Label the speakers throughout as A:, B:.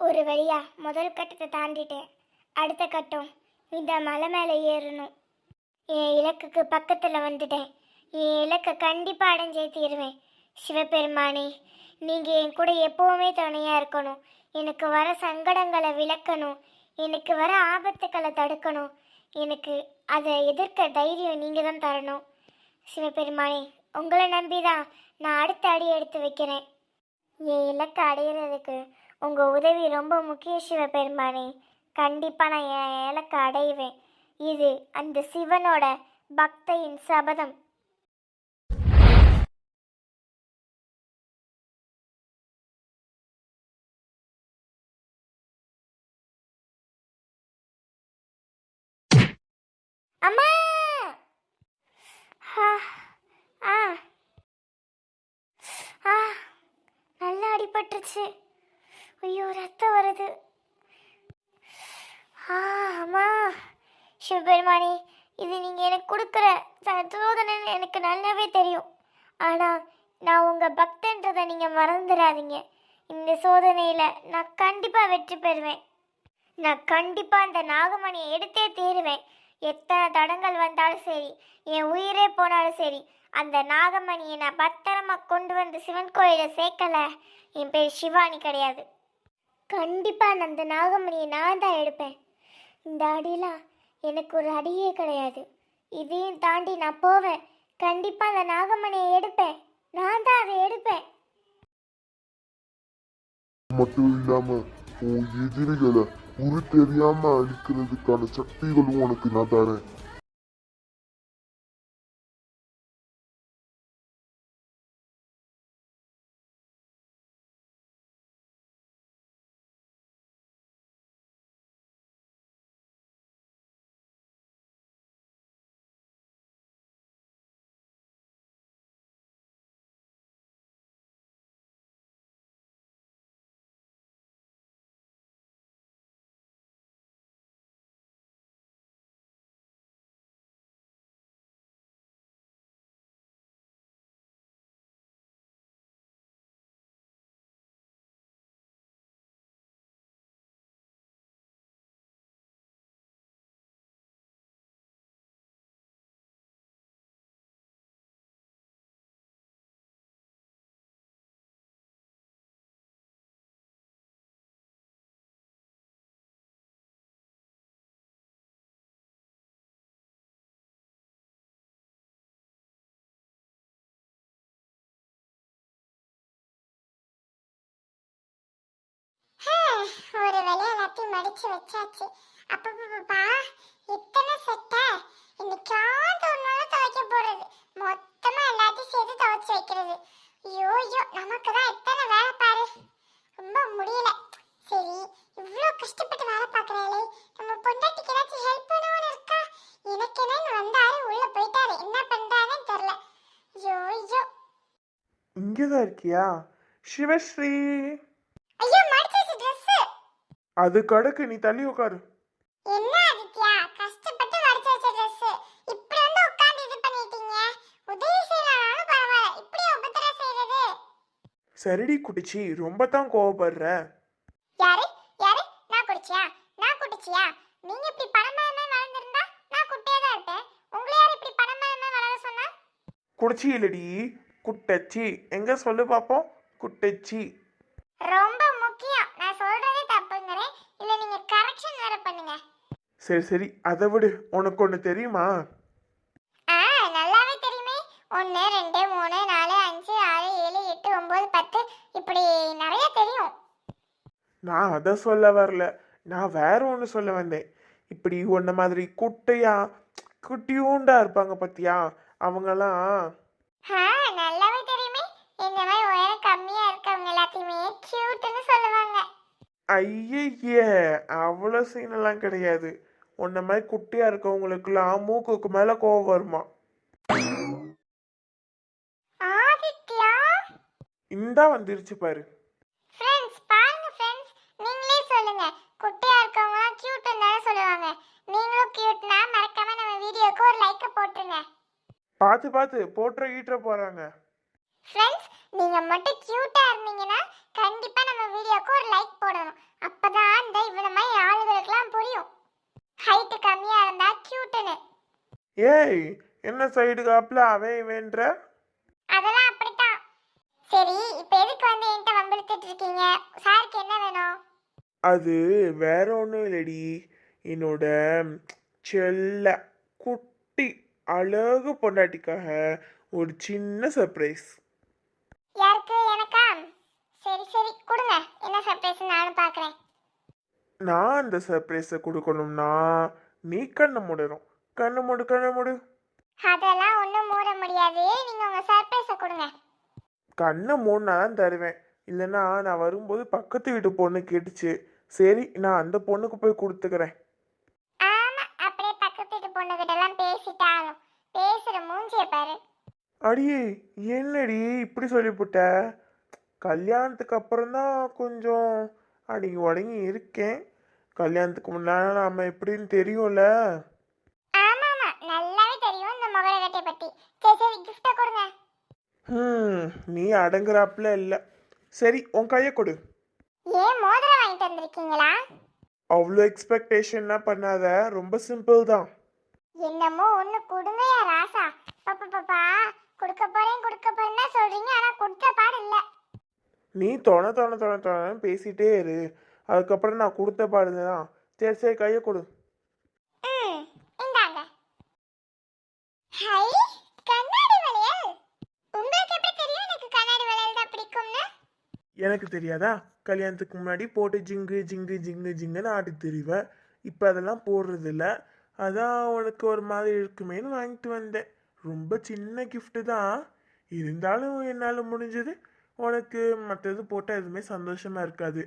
A: ஒரு வழியா முதல் கட்டத்தை தாண்டிட்டேன். அடுத்த கட்டம் இந்த மலை மேலே ஏறணும். என் இலக்குக்கு பக்கத்தில் வந்துட்டேன். என் இலக்கை கண்டிப்பாக அடைஞ்சே தீருவேன். சிவபெருமானே நீங்கள் என் கூட எப்போவுமே துணையாக இருக்கணும். எனக்கு வர சங்கடங்களை விளக்கணும். எனக்கு வர ஆபத்துக்களை தடுக்கணும். எனக்கு அதை எதிர்க்க தைரியம் நீங்கள் தான் தரணும். சிவபெருமானே உங்களை நம்பி தான் நான் அடுத்த அடி எடுத்து வைக்கிறேன். என் இலக்கை அடையிறதுக்கு உங்கள் உதவி ரொம்ப முக்கிய சிவபெருமானே. கண்டிப்பாக நான் என் ஏலக்கை அடைவேன். இது அந்த சிவனோட பக்தையின் சபதம். அம்மா! ஆ. ஆ நல்லா அடிபட்டுருச்சு. ஐயோ ரத்தம் வருது. ஆ அம்மா. சிவபெருமானே இது நீங்கள் எனக்கு கொடுக்குற சோதனைன்னு எனக்கு நல்லாவே தெரியும். ஆனால் நான் உங்கள் பக்தன்றதை நீங்கள் மறந்துடாதீங்க. இந்த சோதனையில் நான் கண்டிப்பாக வெற்றி பெறுவேன். நான் கண்டிப்பாக அந்த நாகமணியை எடுத்தே தீருவேன். எத்தனை தடங்கள் வந்தாலும் சரி என் உயிரே போனாலும் சரி அந்த நாகமணியை நான் பத்திரமா கொண்டு வந்து சிவன் கோயிலை சேர்க்கல. என் பேர் சிவானி கிடையாது. கண்டிப்பாக நான் அந்த நாகமணியை நான் தான் எடுப்பேன். இந்த அடிலாம் எனக்கு ஒரு அடியே கிடையாது. இதையும் தாண்டி நான் போவேன். கண்டிப்பாக அந்த நாகமணியை எடுப்பேன். நான் தான் அதை எடுப்பேன்.
B: மட்டும் இல்லாம உன் எதிரிகளை உரு தெரியாம அழிக்கிறதுக்கான சக்திகளும் உனக்கு நான் தரேன்.
A: ஒரு வேலையை எல்லாத்தையும் மடிச்சு வச்சாச்சு. அப்பப்பா இத்தனை செட்டா இன்னைக்காவது ஒரு நாள் துவைக்க போறது. மொத்தமா எல்லாத்தையும் சேர்த்து துவைச்சு வைக்கிறது. ஐயோ ஐயோ நமக்கு தான் இத்தனை வேலை பாரு. ரொம்ப முடியல. சரி இவ்வளோ கஷ்டப்பட்டு வேலை பார்க்குறாளே. நம்ம பொண்டாட்டிக்கு ஏதாச்சும் ஹெல்ப் பண்ணுவோன்னு இருக்கா? எனக்கு என்னன்னு வந்தாரு உள்ள போயிட்டாரு. என்ன பண்றாருன்னு தெரில ஐயோ ஐயோ.
C: இங்கே தான் இருக்கியா? சிவஸ்ரீ
A: ஐயோ மடிச்சு வச்ச ட்ரெஸ்ஸு
C: அது கடக்கு நீ தள்ளி உட்காரு
A: என்ன ஆதித்யா? கஷ்டப்பட்டு வடிச்சு வச்ச ட்ரெஸ் இப்படி வந்து உட்கார்ந்து இது பண்ணிட்டீங்க. உதவி செய்யலாம்னாலும் பரவாயில்ல. இப்படி உபத்திரம் செய்யறது.
C: சரிடி குட்டிச்சி ரொம்ப தான் கோவப்படுற.
A: யாரு? யாரு? நான் குடிச்சியா? நான் குடிச்சியா? நீங்க இப்படி பணமரமா வளர்ந்துருந்தா நான் குட்டியா தான் இருப்பேன். உங்களை யார் இப்படி பணமரமா வளர சொன்னா?
C: குடிச்சி இல்லடி. குட்டச்சி. எங்க சொல்லு பாப்போம்? குட்டச்சி.
A: ரொம்ப முக்கியம் நான் சொல்றதே தப்புங்கிறேன் இல்ல நீங்க கரெக்ஷன் வேற பண்ணுங்க
C: சரி சரி அதை விடு. உனக்கு ஒன்று தெரியுமா?
A: ஆ நல்லாவே தெரியுமே. ஒன்று ரெண்டு மூணு நாலு அஞ்சு ஆறு ஏழு எட்டு ஒம்பது பத்து. இப்படி நிறைய தெரியும்.
C: நான் அதை சொல்ல வரல. நான் வேற ஒன்று சொல்ல வந்தேன். இப்படி உன்ன மாதிரி குட்டையா குட்டியூண்டா இருப்பாங்க பத்தியா? அவங்கெல்லாம்
A: ஆ நல்லாவே தெரியுமே. இந்த மாதிரி உயரம் கம்மியா இருக்கவங்க எல்லாத்தையுமே கியூட்னு சொல்லுவாங்க.
C: ஐயய்ய அவ்வளோ சீனெல்லாம் கிடையாது. உன்ன மாதிரி குட்டியா இருக்கவங்களுக்குலாம் மூக்குக்கு மேலே கோவம் வருமா?
A: ஆதித்யா?
C: இந்தா வந்துருச்சு பாரு.
A: ஃப்ரெண்ட்ஸ் பாருங்க ஃப்ரெண்ட்ஸ் நீங்களே சொல்லுங்க. குட்டியா இருக்கவங்கலாம் கியூட்னு தானே சொல்லுவாங்க. நீங்களும் கியூட்னா மறக்காம நம்ம வீடியோக்கு ஒரு லைக் போட்டுருங்க.
C: பார்த்து பார்த்து. போட்டுற ஈட்டுற போறாங்க.
A: ஃப்ரெண்ட்ஸ் நீங்க மட்டும் கியூட்டா இருந்தீங்கன்னா கண்டிப்பா நம்ம வீடியோக்கு ஒரு லைக் போடணும். அப்பதான் இந்த இவ்வளவு மாதிரி ஆளுகளுக்கெல்லாம் புரியும். ஹைட் கம்மியா இருந்தா கியூட்டுன்னு
C: ஏய் என்ன சைடு காப்பில் அவன் வேண்ட
A: அதெல்லாம் அப்படித்தான். சரி இப்போ எதுக்கு வந்து என்கிட்ட வம்பிழுத்துட்டு இருக்கீங்க? சாருக்கு என்ன வேணும்?
C: அது வேற ஒன்றும் இல்லடி. என்னோட செல்ல குட்டி அழகு பொண்டாட்டிக்காக ஒரு சின்ன சர்ப்ரைஸ்
A: யாருக்கு எனக்கா சரி சரி கொடுங்க என்ன சர்ப்ரைஸ் நானும் பார்க்குறேன்
C: நான் அந்த சர்ப்ரைஸை கொடுக்கணும்னா நீ கண்ணை மூடணும். கண்ணை மூடு கண்ணை மூடு.
A: அதெல்லாம் ஒன்றும் மூட முடியாது. நீங்கள் உங்கள் சர்ப்ரைஸை கொடுங்க.
C: கண்ணை மூடினா தான் தருவேன். இல்லைன்னா நான் வரும்போது பக்கத்து வீட்டு பொண்ணு கேட்டுச்சு. சரி நான் அந்த பொண்ணுக்கு போய் கொடுத்துக்கிறேன்.
A: ஆமாம் அப்படியே பக்கத்து வீட்டு பொண்ணுகிட்டலாம் பேசிட்டாலும் பேசுகிற மூஞ்சிய பாரு.
C: அடியே என்னடி இப்படி சொல்லிவிட்ட கல்யாணத்துக்கு அப்புறம் தான் கொஞ்சம் அடங்கி உடங்கி இருக்கேன். கல்யாணத்துக்கு முன்னாடி நாம எப்படின்னு தெரியும்ல?
A: ஆமாம் நல்லாவே தெரியும் இந்த முகர கட்டை பற்றி சரி சரி கிஃப்ட்டை கொடுங்க.
C: ஹம், நீ அடங்குறாப்புல இல்லை. சரி உன் கையை கொடு.
A: ஏன் மோதிரம் வாங்கிட்டு வந்திருக்கீங்களா?
C: அவ்வளோ எக்ஸ்பெக்டேஷன்லாம் பண்ணாத. ரொம்ப சிம்பிள் தான்.
A: என்னமோ ஒன்று கொடுங்கயா ராசா. பாப்பா பாப்பா கொடுக்க போறேன் கொடுக்க போறேன்னா சொல்றீங்க ஆனால் கொடுத்த பாடு இல்லை.
C: நீ தொண தொண தொண தொணன்னு பேசிட்டே இரு. அதுக்கப்புறம் நான் கொடுத்த பாடுதான் சரி சரி கையை கொடு.
A: எனக்கு தான்
C: தெரியாதா? கல்யாணத்துக்கு முன்னாடி போட்டு ஜிங்கு ஜிங்கு ஜிங்கு ஜிங்குன்னு ஆடி தெரிவேன் இப்போ அதெல்லாம் போடுறது இல்ல அதான் உனக்கு ஒரு மாதிரி இருக்குமேன்னு வாங்கிட்டு வந்தேன். ரொம்ப சின்ன gift தான். இருந்தாலும் என்னால் முடிஞ்சது உனக்கு மற்றது போட்டால் எதுவுமே சந்தோஷமாக இருக்காது.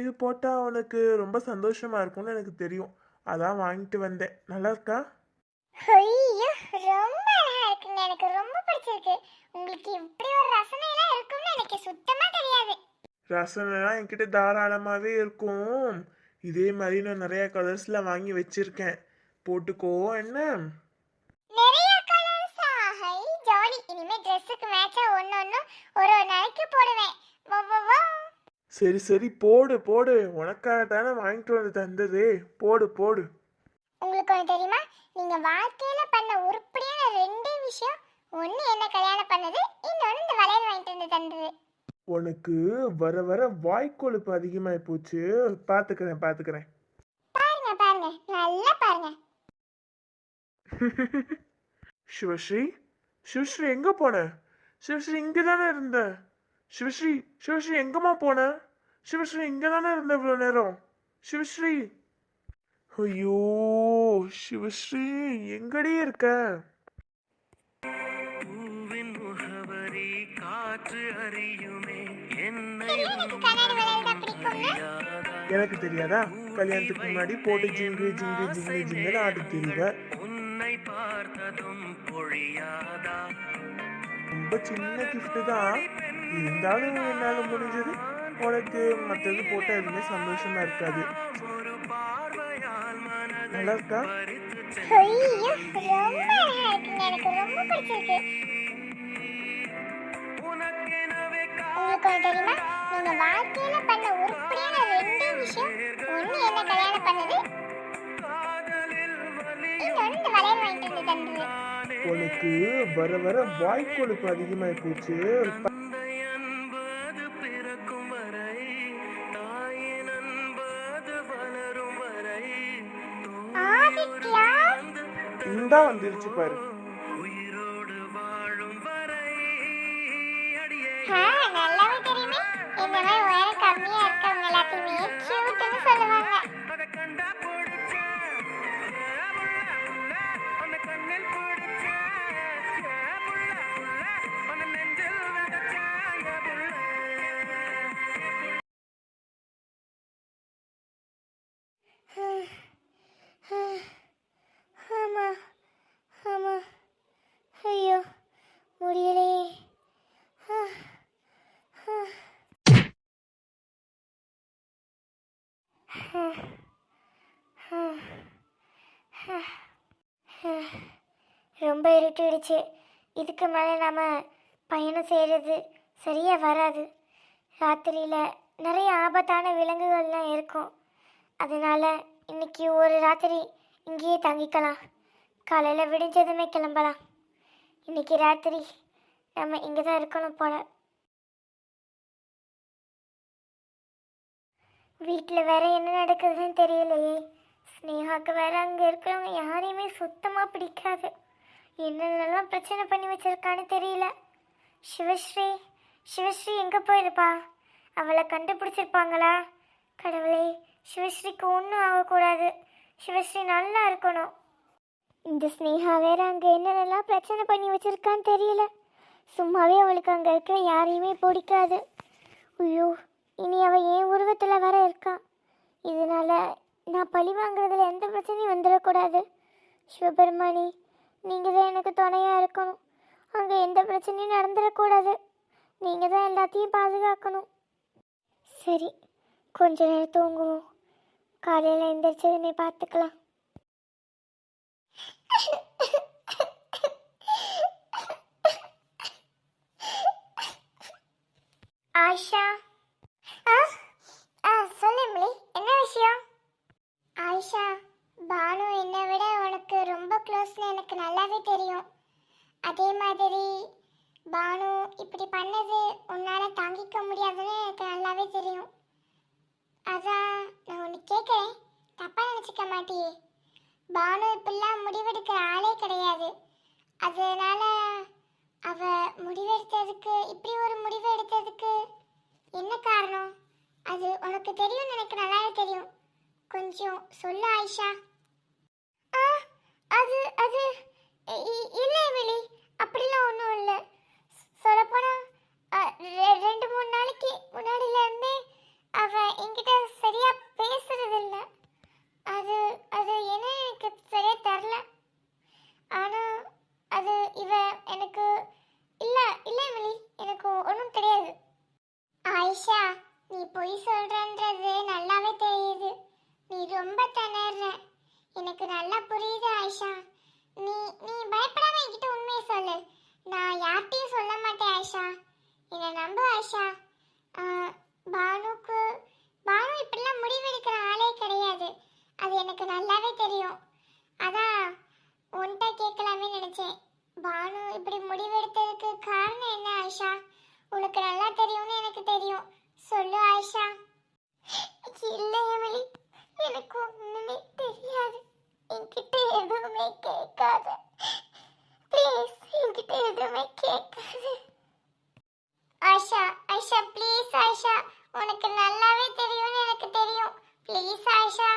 C: இது போட்டால் உனக்கு ரொம்ப சந்தோஷமாக இருக்கும்னு எனக்கு தெரியும். அதான் வாங்கிட்டு வந்தேன். நல்லா இருக்கா?
A: ரொம்ப அழகா இருக்குங்க. எனக்கு ரொம்ப பிடிச்சிருக்கு. உங்களுக்கு இப்படி ஒரு ரசனைலாம் இருக்கும்னு எனக்கு சுத்தமா தெரியாது.
C: ரசனைலாம் என்கிட்ட தாராளமாகவே இருக்கும். இதே மாதிரி நான் நிறைய கலர்ஸில் வாங்கி வச்சிருக்கேன். போட்டுக்கோ என்ன?
A: நிறைய கலர்ஸா ஹை ஜாலி. இனிமே ட்ரெஸ்ஸுக்கு மேட்சா ஒன்று ஒன்று ஒரு ஒரு நாளைக்கு போடுவேன்.
C: சரி சரி போடு போடு. உனக்காக தானே வாங்கிட்டு வந்து தந்தது. போடு போடு.
A: உங்களுக்கு ஒன்று தெரியுமா? நீங்க வாழ்க்கையில பண்ண உருப்படியான ரெண்டே விஷயம். ஒன்று என்ன கல்யாணம் பண்ணது இன்னொன்று இந்த வளையல் வாங்கிட்டு வந்து தந்தது.
C: உனக்கு வர வர வாய்க்கொழுப்பு அதிகமாகி போச்சு. பார்த்துக்கிறேன் பார்த்துக்கிறேன்
A: பாருங்க பாருங்க. நல்லா பாருங்க.
C: சிவஸ்ரீ சிவஸ்ரீ எங்கே போன? சிவஸ்ரீ இங்கே தானே இருந்த? சிவஸ்ரீ சிவஸ்ரீ எங்கம்மா போன? சிவஸ்ரீ இங்கே தானே இருந்த இவ்வளோ நேரம்? சிவஸ்ரீ ஐயோ சிவஸ்ரீ எங்கடி இருக்க?
D: பூவின் முகவரி காற்று அறியுமே.
A: எனக்கு
C: தெரியாதா? கல்யாணத்துக்கு முன்னாடி போட்டு ஜிங்கு ஜிங்கு ஜிங்கு ஜிங்குன்னு ஆடி தெரிவேன்
D: உன்னை பார்த்ததும் பொழியாதா?
C: ரொம்ப சின்ன gift தான். இருந்தாலும் என்னால் முடிஞ்சது உனக்கு மற்றது போட்டால் எதுவுமே சந்தோஷமா இருக்காது. நல்லா இருக்கா?
A: விஷயம். ஒன்று என்ன கல்யாணம் பண்ணது? இன்னொன்று இந்த வளையல் வாங்கிட்டு
C: உனக்கு வர வர வாய்க்கொழுப்பு அதிகமாகி போச்சு
D: தந்தை அன்பது பிறக்கும் வரை தாயின் அன்பது வளரும் வரை
A: ஆதித்யா?
C: இந்தா வந்துருச்சு பாரு.
A: ரொம்ப இருட்டிடுச்சு. இதுக்கு மேலே நாம் பயணம் செய்கிறது சரியாக வராது. ராத்திரியில் நிறைய ஆபத்தான விலங்குகள்லாம் இருக்கும். அதனால் இன்னைக்கு ஒரு ராத்திரி இங்கேயே தங்கிக்கலாம். காலையில் விடிஞ்சதுமே கிளம்பலாம். இன்னைக்கு ராத்திரி நம்ம இங்கே தான் இருக்கணும் போல. வீட்டில் வேற என்ன நடக்குதுன்னு தெரியலையே. ஸ்னேகாவுக்கு வேற அங்கே இருக்கிறவங்க யாரையுமே சுத்தமாக பிடிக்காது. என்னென்னலாம் பிரச்சனை பண்ணி வச்சிருக்கான்னு தெரியல. சிவஸ்ரீ சிவஸ்ரீ எங்கே போயிருப்பா? அவளை கண்டுபிடிச்சிருப்பாங்களா? கடவுளே சிவஸ்ரீக்கு ஒன்றும் ஆகக்கூடாது. சிவஸ்ரீ நல்லா இருக்கணும். இந்த ஸ்னேகா வேற அங்கே என்னென்னலாம் பிரச்சனை பண்ணி வச்சிருக்கான்னு தெரியல. சும்மாவே அவளுக்கு அங்கே இருக்கிற யாரையுமே பிடிக்காது. ஐயோ இனி அவள் என் உருவத்தில் வர இருக்கா? இதனால் நான் பழி வாங்குறதுல எந்த பிரச்சனையும் வந்துடக்கூடாது சிவபெருமானி நீங்கள் தான் எனக்கு துணையாக இருக்கணும். அங்கே எந்த பிரச்சனையும் நடந்துடக்கூடாது நீங்கள் தான் எல்லாத்தையும் பாதுகாக்கணும். சரி கொஞ்ச நேரம் தூங்குவோம். காலையில் எந்திரிச்சதுமே பார்த்துக்கலாம். ஆஷா ஆ ஆ சொல்லு மிலி என்ன விஷயம்? ஆயிஷா பானு என்னை விட உனக்கு ரொம்ப க்ளோஸ்னு எனக்கு நல்லாவே தெரியும். அதே மாதிரி பானு இப்படி பண்ணது உன்னால் தாங்கிக்க முடியாதுன்னு எனக்கு நல்லாவே தெரியும். அதான் நான் ஒன்று கேட்குறேன் தப்பாக நினச்சிக்க மாட்டியே. பானு இப்படிலாம் முடிவெடுக்கிற ஆளே கிடையாது. அதனால அவ முடிவெடுத்ததுக்கு இப்படி ஒரு முடிவு எடுத்ததுக்கு என்ன காரணம்? அது உனக்கு தெரியும்னு எனக்கு நல்லாவே தெரியும். கொஞ்சம் சொல்லு ஆயிஷா. ஆ அது அது இ- இல்லை வெளி அப்படிலாம் ஒன்றும் இல்லை. சொல்லப்போனால் ரெண்டு மூணு நாளைக்கு முன்னாடியிலேருந்தே இருந்தே என்கிட்ட சரியாக பேசுறது அது அது என்ன எனக்கு சரியாக தெரில ஆனா அது இவ எனக்கு இல்ல இல்ல வெளி எனக்கு ஒன்றும் தெரியாது ஆயிஷா நீ பொய் சொல்றன்றது நல்லாவே தெரியுது நீ ரொம்ப திணற எனக்கு நல்லா புரியுது ஆயிஷா நீ நீ பயப்படாம என்கிட்ட உண்மையை சொல்லு நான் யார்கிட்டயும் சொல்ல மாட்டேன் ஆயிஷா என்னை நம்பு ஆயிஷா ஆ, பானுக்கு பானு இப்படிலாம் முடிவெடுக்கிற ஆளே கிடையாது அது எனக்கு நல்லாவே தெரியும் அதான் உன்கிட்ட கேட்கலாமே நினைச்சேன் பானு இப்படி முடிவெடுத்ததுக்கு காரணம் என்ன ஆயிஷா? உனக்கு நல்லா தெரியும்னு எனக்கு தெரியும். சொல்லு ஆயிஷா. இல்லை எமிலி. எனக்கு ஒண்ணுமே தெரியாது. என்கிட்ட எதுவுமே கேட்காத. ப்ளீஸ் என்கிட்ட எதுவுமே கேட்காது. ஆஷா ஆஷா ப்ளீஸ் ஆஷா உனக்கு நல்லாவே தெரியும்னு எனக்கு தெரியும். ப்ளீஸ் ஆஷா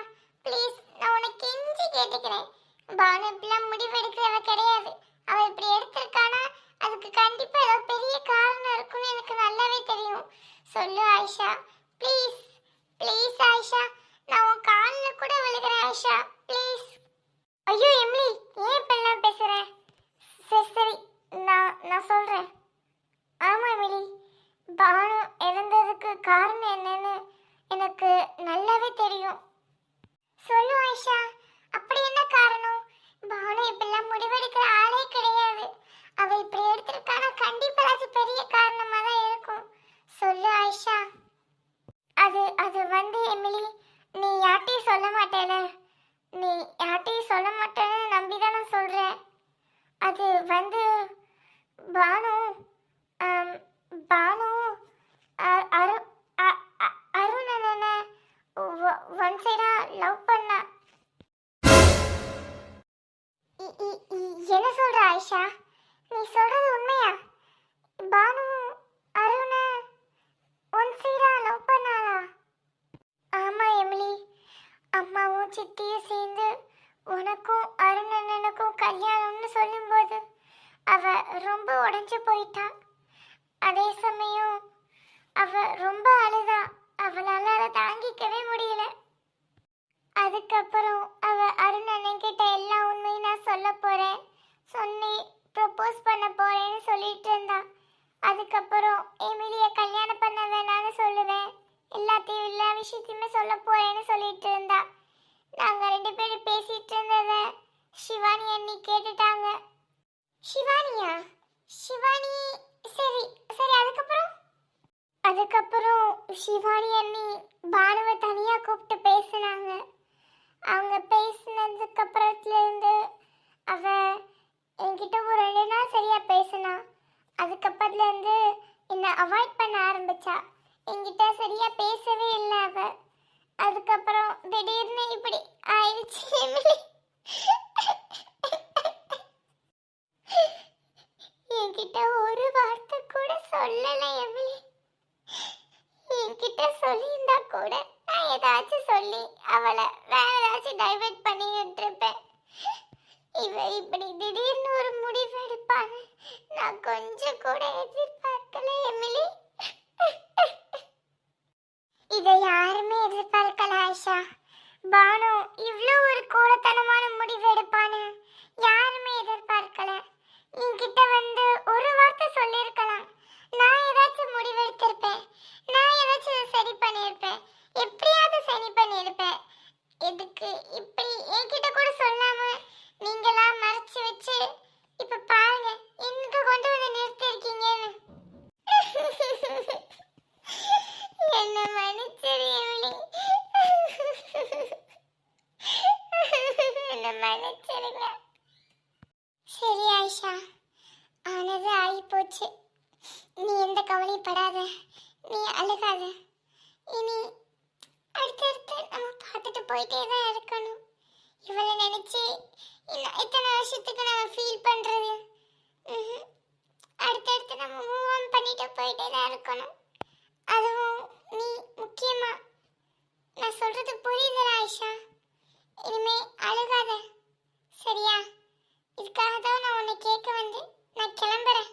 A: ப்ளீஸ் நான் உனக்கு கெஞ்சி கேட்டுக்கிறேன். பானு இப்படிலாம் முடிவெடுக்கிறவ கிடையாது. அவள் இப்படி எடுத்திருக்கானா? அதுக்கு கண்டிப்பா ஏதோ பெரிய காரணம் இருக்கும்னு எனக்கு நல்லாவே தெரியும். சொல்லு ஆயிஷா ப்ளீஸ் ப்ளீஸ் ஆயிஷா நான் உன் காலில் கூட விழுகிறேன் ஆயிஷா ப்ளீஸ் ஐயோ எம்லி ஏன் இப்பெல்லாம் பேசுற சரி சரி நான் நான் சொல்றேன் ஆமா எமிலி பானு இறந்ததுக்கு காரணம் என்னன்னு எனக்கு நல்லாவே தெரியும் சொல்லு ஆயிஷா அப்படி என்ன காரணம் பானு இப்பெல்லாம் முடிவெடுக்கிற ஆளே கிடையாது அவ இப்படி எடுத்திருக்கானா கண்டிப்பா அது பெரிய காரணமா தான் இருக்கும் சொல்லு ஆயிஷா அது அது வந்து எமிலி நீ யார்ட்டையும் சொல்ல மாட்டேல நீ யார்ட்டையும் சொல்ல மாட்டேன்னு நம்பி தான் நான் சொல்றேன் அது வந்து பானு ஆம், பானு அ- அரு அ- அ- அருண் அண்ணனை ஒன் சைடா லவ் பண்ணா இ- இ- இ- என்ன சொல்ற ஆயிஷா நீ சொல்றது உண்மையா பானு அருண ஒன் சைடா லவ் பண்ணாளா ஆமா எமிலி அம்மாவும் சித்தியும் சேர்ந்து உனக்கும் அருண் அண்ணனுக்கும் கல்யாணம்னு சொல்லும்போது அவ ரொம்ப உடஞ்சு போயிட்டா. அதே சமயம் அவ ரொம்ப அழுதா. அவளால அதை தாங்கிக்கவே முடியல. அதுக்கப்புறம் அவ அருண் அண்ணன் கிட்ட எல்லா உண்மையும் நான் சொல்ல போறேன். சொன்னி ப்ரப்போஸ் பண்ண போறேன்னு சொல்லிட்டு இருந்தா. அதுக்கப்புறம் எமிலிய கல்யாணம் பண்ண வேணான்னு சொல்லுவேன். எல்லாத்தையும் எல்லா விஷயத்தையுமே சொல்ல போறேன்னு சொல்லிட்டு இருந்தா. நாங்க ரெண்டு பேரும் பேசிட்டு இருந்தத சிவானி அண்ணி கேட்டுட்டாங்க. சிவானியா? சிவானி சரி சரி அதுக்கப்புறம்? அதுக்கப்புறம் சிவானி அண்ணி பானுவை தனியாக கூப்பிட்டு பேசினாங்க. அவங்க பேசினதுக்கு அப்புறத்துல இருந்து அவ என்கிட்ட ஒரு ரெண்டு நாள் சரியா பேசினா. அதுக்கப்புறத்துல இருந்து என்னை அவாய்ட் பண்ண ஆரம்பிச்சா. என்கிட்ட சரியா பேசவே இல்லை அவள் அதுக்கப்புறம் திடீர்னு இப்படி ஆயிடுச்சு எமிலி. என்கிட்ட ஒரு வார்த்தை கூட சொல்லல எமிலி. என்கிட்ட சொல்லியிருந்தா கூட நான் ஏதாச்சும் சொல்லி அவளை வேற ஏதாச்சும் டைவர்ட் பண்ணி விட்டுருப்பேன். இவ இப்படி திடீர்னு ஒரு முடிவு எடுப்பான்னு நான் கொஞ்சம் கூட எதிர்பார்க்கல எமிலி. இதை யாருமே எதிர்பார்க்கல. ஆயிஷா பானு இவ்வளோ ஒரு கோலத்தனமான முடிவு எடுப்பான்னு அழுகாத. நீ அழுகாத. இனி அடுத்தடுத்து நம்ம பார்த்துட்டு போயிட்டே தான் இருக்கணும். இவளை நினச்சி இன்னும் எத்தனை வருஷத்துக்கு நம்ம ஃபீல் பண்ணுறது அடுத்தடுத்து நம்ம மூவ் ஆன் பண்ணிட்டு போயிட்டே தான் இருக்கணும். அதுவும் நீ முக்கியமாக நான் சொல்கிறது புரியுதுல ஆயிஷா. இனிமே அழுகாத. சரியா? இதுக்காக தான் நான் உன்னை கேட்க வந்து நான் கிளம்புறேன்.